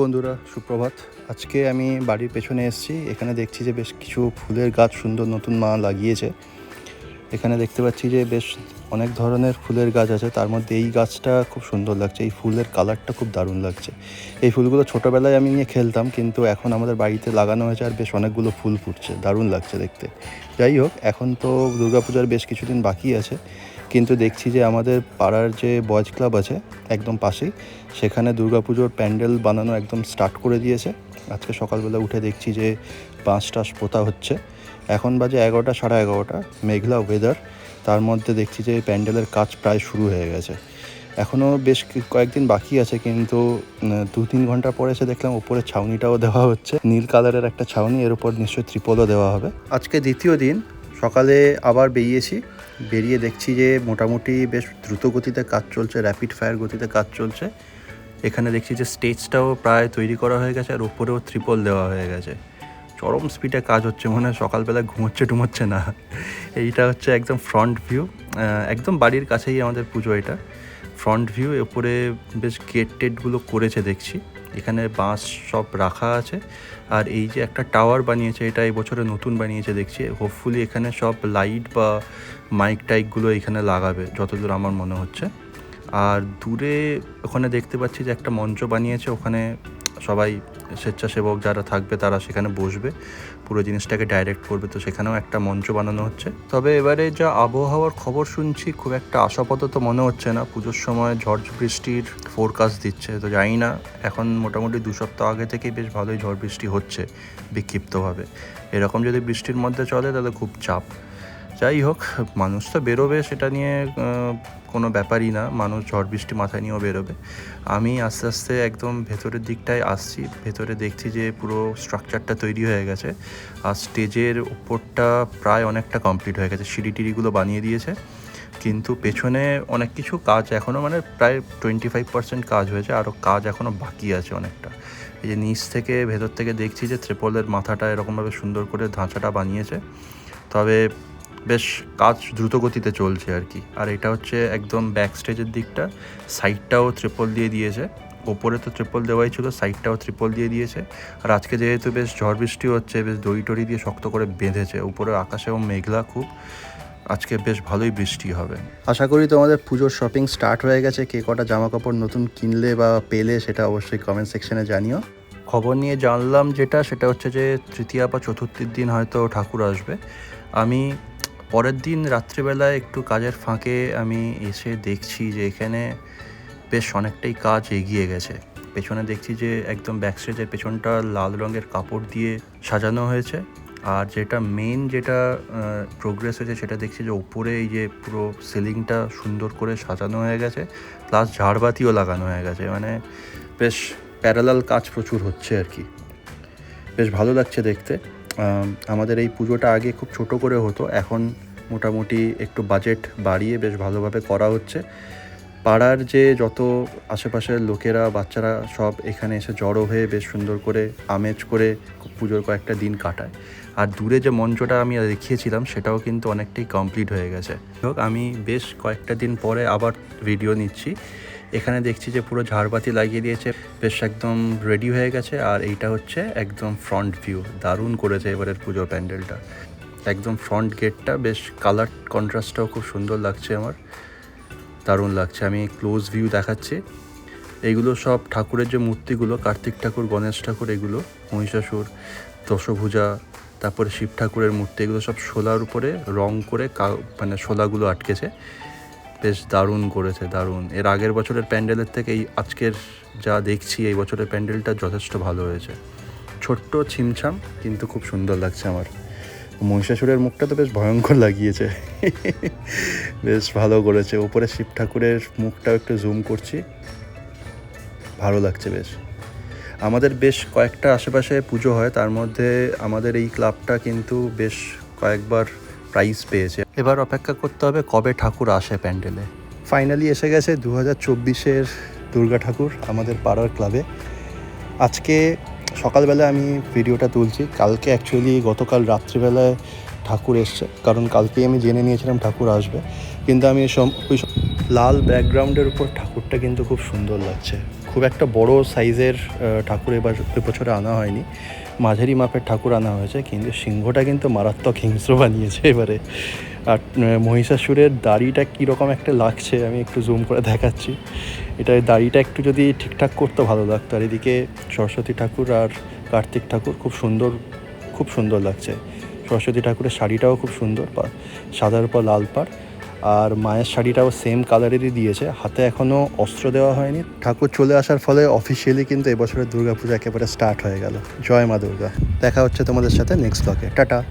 বন্ধুরা, সুপ্রভাত। আজকে আমি বাড়ির পেছনে এসেছি। এখানে দেখছি যে বেশ কিছু ফুলের গাছ সুন্দর নতুন মা লাগিয়েছে। এখানে দেখতে পাচ্ছি যে বেশ অনেক ধরনের ফুলের গাছ আছে। তার মধ্যে এই গাছটা খুব সুন্দর লাগছে। এই ফুলের কালারটা খুব দারুণ লাগছে। এই ফুলগুলো ছোটোবেলায় আমি নিয়ে খেলতাম, কিন্তু এখন আমাদের বাড়িতে লাগানো হয়েছে আর বেশ অনেকগুলো ফুল ফুটছে। দারুণ লাগছে দেখতে। যাই হোক, এখন তো দুর্গাপূজার বেশ কিছুদিন বাকি আছে। কিন্তু দেখছি যে আমাদের পাড়ার যে বয়েজ ক্লাব আছে, একদম পাশেই, সেখানে দুর্গাপুজোর প্যান্ডেল বানানো একদম স্টার্ট করে দিয়েছে। আজকে সকালবেলা উঠে দেখছি যে টাস পোতা হচ্ছে। এখন বাজে এগারোটা, সাড়ে এগারোটা, মেঘলা ওয়েদার তার মধ্যে দেখছি যে প্যান্ডেলের কাজ প্রায় শুরু হয়ে গেছে। এখনও বেশ কয়েকদিন বাকি আছে, কিন্তু দু তিন ঘণ্টা পরে এসে দেখলাম উপরে ছাউনিটাও দেওয়া হচ্ছে। নীল কালারের একটা ছাউনি, এর উপর নিশ্চয়ই ত্রিপলও দেওয়া হবে। আজকে দ্বিতীয় দিন সকালে আবার বেরিয়েছি। বেরিয়ে দেখছি যে মোটামুটি বেশ দ্রুত গতিতে কাজ চলছে র্যাপিড ফায়ার গতিতে কাজ চলছে। এখানে দেখছি যে স্টেজটাও প্রায় তৈরি করা হয়ে গেছে আর ওপরেও ত্রিপল দেওয়া হয়ে গেছে। চরম স্পিডে কাজ হচ্ছে, মনে হয় সকালবেলা ঘুমোচ্ছে টুমোচ্ছে না। এইটা হচ্ছে একদম ফ্রন্ট ভিউ একদম বাড়ির কাছেই আমাদের পুজো এটা। ফ্রন্ট ভিউ উপরে বেশ গেট টেটগুলো করেছে দেখছি। এখানে বাঁশ সব রাখা আছে। আর এই যে একটা টাওয়ার বানিয়েছে, এটা এই বছরে নতুন বানিয়েছে দেখছি। হোপফুলি এখানে সব লাইট বা মাইক টাইকগুলো এখানে লাগাবে, যতদূর আমার মনে হচ্ছে। আর দূরে ওখানে দেখতে পাচ্ছি যে একটা মঞ্চ বানিয়েছে, ওখানে সবাই স্বেচ্ছাসেবক যারা থাকবে তারা সেখানে বসবে। পুরো জিনিসটাকে ডাইরেক্ট করবে, তো সেখানেও একটা মঞ্চ বানানো হচ্ছে। তবে এবারে যা আবহাওয়ার খবর শুনছি, খুব একটা আশাপাতত মনে হচ্ছে না। পুজোর সময় ঝড় বৃষ্টির ফোরকাস্ট দিচ্ছে, তো জানি না। এখন মোটামুটি দু সপ্তাহ আগে থেকেই বেশ ভালোই ঝড় বৃষ্টি হচ্ছে বিক্ষিপ্তভাবে। এরকম যদি বৃষ্টির মধ্যে চলে, তাহলে খুব চাপ। যাই হোক, মানুষ তো বেরোবে সেটা নিয়ে কোনো ব্যাপারই না। মানুষ ঝড় বৃষ্টি মাথায় নিয়েও বেরোবে। আমি আস্তে আস্তে একদম ভেতরের দিকটায় আসছি। ভেতরে দেখছি যে পুরো স্ট্রাকচারটা তৈরি হয়ে গেছে। আর স্টেজের ওপরটা প্রায় অনেকটা কমপ্লিট হয়ে গেছে। সিঁড়ি টিড়িগুলো বানিয়ে দিয়েছে। কিন্তু পেছনে অনেক কিছু কাজ এখনও মানে প্রায় টোয়েন্টি ফাইভ পার্সেন্ট কাজ হয়েছে। আরও কাজ এখনও বাকি আছে অনেকটা। এই যে নিচ থেকে ভেতর থেকে দেখছি যে ত্রিপলের মাথাটা এরকমভাবে সুন্দর করে ধাঁচাটা বানিয়েছে। তবে বেশ কাজ দ্রুত গতিতে চলছে আর কি। আর এটা হচ্ছে একদম ব্যাক স্টেজের দিকটা। সাইডটাও ট্রিপল দিয়ে দিয়েছে। ওপরে তো ট্রিপল দেওয়াই ছিল সাইডটাও ট্রিপল দিয়ে দিয়েছে। আর আজকে যেহেতু বেশ ঝড় বৃষ্টি হচ্ছে বেশ দড়ি টড়ি দিয়ে শক্ত করে বেঁধেছে। উপরে আকাশেও মেঘলা খুব। আজকে বেশ ভালোই বৃষ্টি হবে। আশা করি তোমাদের পুজোর শপিং স্টার্ট হয়ে গেছে। কে কটা জামা কাপড় নতুন কিনলে বা পেলে সেটা অবশ্যই কমেন্ট সেকশনে জানিও। খবর নিয়ে জানলাম যেটা সেটা হচ্ছে যে তৃতীয়া বা চতুর্থীর দিন হয়তো ঠাকুর আসবে। আমি পরের দিন রাত্রিবেলায় একটু কাজের ফাঁকে আমি এসে দেখছি যে এখানে বেশ অনেকটাই কাজ এগিয়ে গেছে। পেছনে দেখছি যে একদম ব্যাক স্টেজের পেছনটা লাল রঙের কাপড় দিয়ে সাজানো হয়েছে। আর যেটা মেন যেটা প্রোগ্রেস হয়েছে সেটা দেখছি যে উপরে এই যে পুরো সিলিংটা সুন্দর করে সাজানো হয়ে গেছে প্লাস ঝাড়বাতিও লাগানো হয়ে গেছে। মানে বেশ প্যারালাল কাজ প্রচুর হচ্ছে আর কি। বেশ ভালো লাগছে দেখতে। আমাদের এই পুজোটা আগে খুব ছোট করে হতো, এখন মোটামুটি একটু বাজেট বাড়িয়ে বেশ ভালোভাবে করা হচ্ছে। পাড়ার যে যত আশেপাশের লোকেরা, বাচ্চারা সব এখানে এসে জড়ো হয়ে বেশ সুন্দর করে আমেজ করে পুজোর কয়েকটা দিন কাটায়। আর দূরে যে মঞ্চটা আমি দেখিয়েছিলাম, সেটাও কিন্তু অনেকটাই কমপ্লিট হয়ে গেছে। হোক, আমি বেশ কয়েকটা দিন পরে আবার ভিডিও নিচ্ছি। এখানে দেখছি যে পুরো ঝাড়বাতি লাগিয়ে দিয়েছে। বেশ একদম রেডি হয়ে গেছে আর এইটা হচ্ছে একদম ফ্রন্ট ভিউ দারুণ করেছে এবারের পুজোর প্যান্ডেলটা। একদম ফ্রন্ট গেটটা বেশ কালার কন্ট্রাস্টটাও খুব সুন্দর লাগছে আমার। দারুণ লাগছে। আমি ক্লোজ ভিউ দেখাচ্ছি। এইগুলো সব ঠাকুরের যে মূর্তিগুলো, কার্তিক ঠাকুর, গণেশ ঠাকুর, এগুলো, মহিষাসুর, দশভুজা, তারপরে শিব ঠাকুরের মূর্তি, এগুলো সব শোলার উপরে রং করে মানে শোলাগুলো আটকেছে। বেশ দারুণ করেছে, দারুণ। এর আগের বছরের প্যান্ডেলের থেকে এই আজকের যা দেখছি, এই বছরের প্যান্ডেলটা যথেষ্ট ভালো হয়েছে। ছোট্ট ছিমছাম, কিন্তু খুব সুন্দর লাগছে আমার। মহিষাসুরের মুখটা তো বেশ ভয়ঙ্কর লাগিয়েছে। বেশ ভালো করেছে। ওপরে শিব ঠাকুরের মুখটাও একটু জুম করছি। ভালো লাগছে বেশ। আমাদের বেশ কয়েকটা আশেপাশে পুজো হয়, তার মধ্যে আমাদের এই ক্লাবটা কিন্তু বেশ কয়েকবার প্রাইজ পেয়েছে। এবার অপেক্ষা করতে হবে কবে ঠাকুর আসে প্যান্ডেলে। ফাইনালি এসে গেছে দু হাজার চব্বিশের দুর্গা ঠাকুর আমাদের পাড়ার ক্লাবে আজকে সকালবেলা আমি ভিডিওটা তুলছি। কালকে অ্যাকচুয়ালি গতকাল রাত্রিবেলায় ঠাকুর এসছে। কারণ কালকেই আমি জেনে নিয়েছিলাম ঠাকুর আসবে। কিন্তু আমি ওই লাল ব্যাকগ্রাউন্ডের উপর ঠাকুরটা কিন্তু খুব সুন্দর লাগছে। খুব খুব একটা বড় সাইজের ঠাকুর এবার এবছরে আনা হয়নি। মাঝারি মাপের ঠাকুর আনা হয়েছে, কিন্তু সিংহটা কিন্তু মারাত্মক হিংস্র বানিয়েছে এবারে। আর মহিষাসুরের দাড়িটা কীরকম একটা লাগছে, আমি একটু জুম করে দেখাচ্ছি। এটা, দাড়িটা একটু যদি ঠিকঠাক করতে ভালো লাগতো, আর এদিকে সরস্বতী ঠাকুর আর কার্তিক ঠাকুর খুব সুন্দর খুব সুন্দর লাগছে। সরস্বতী ঠাকুরের শাড়িটাও খুব সুন্দর সাদার উপর লাল পাড়। আর মায়ের শাড়িটাও সেম কালারেরই দিয়েছে। হাতে এখনও অস্ত্র দেওয়া হয়নি। ঠাকুর চলে আসার ফলে অফিসিয়ালি কিন্তু এবছরের দুর্গাপূজা একেবারে স্টার্ট হয়ে গেল। জয় মা দুর্গা। দেখা হচ্ছে তোমাদের সাথে নেক্সট ব্লকে টাটা।